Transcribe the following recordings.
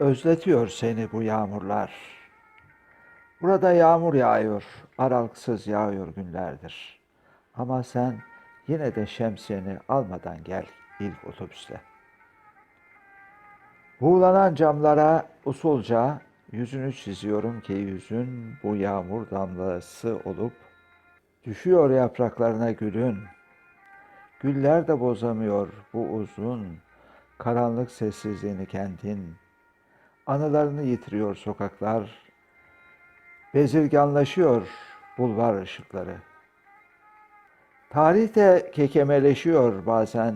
Özletiyor seni bu yağmurlar. Burada yağmur yağıyor, aralıksız yağıyor günlerdir. Ama sen yine de şemsiyeni almadan gel ilk otobüste. Buğulanan camlara usulca yüzünü çiziyorum ki yüzün bu yağmur damlası olup düşüyor yapraklarına gülün. Güller de bozamıyor bu uzun karanlık sessizliğini kentin. Anılarını yitiriyor sokaklar. Bezirganlaşıyor bulvar ışıkları. Tarih de kekemeleşiyor bazen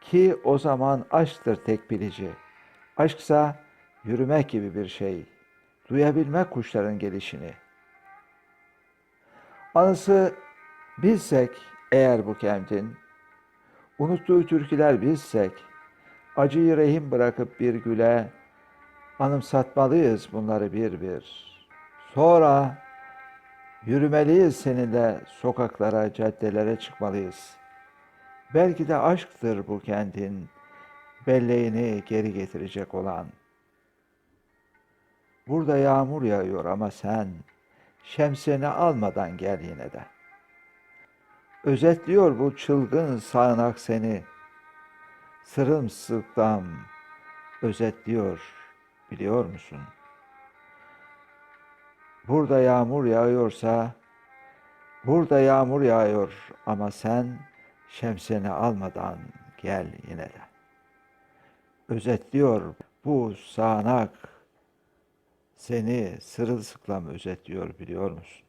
ki o zaman aşktır tek bilici. Aşksa yürümek gibi bir şey. Duyabilmek kuşların gelişini. Anısı bilsek eğer bu kentin, unuttuğu türküler bilsek, acıyı rehin bırakıp bir güle, anımsatmalıyız bunları bir bir. Sonra yürümeliyiz seninle sokaklara, caddelere çıkmalıyız. Belki de aşktır bu kentin belleğini geri getirecek olan. Burada yağmur yağıyor ama sen şemsiyeni almadan gel yine de. Özetliyor bu çılgın sağanak seni. Sırılsıklam özetliyor biliyor musun? Burada yağmur yağıyorsa, burada yağmur yağıyor ama sen şemsiyeni almadan gel yine de. Özetliyor bu sağanak seni sırılsıklam özetliyor biliyor musun?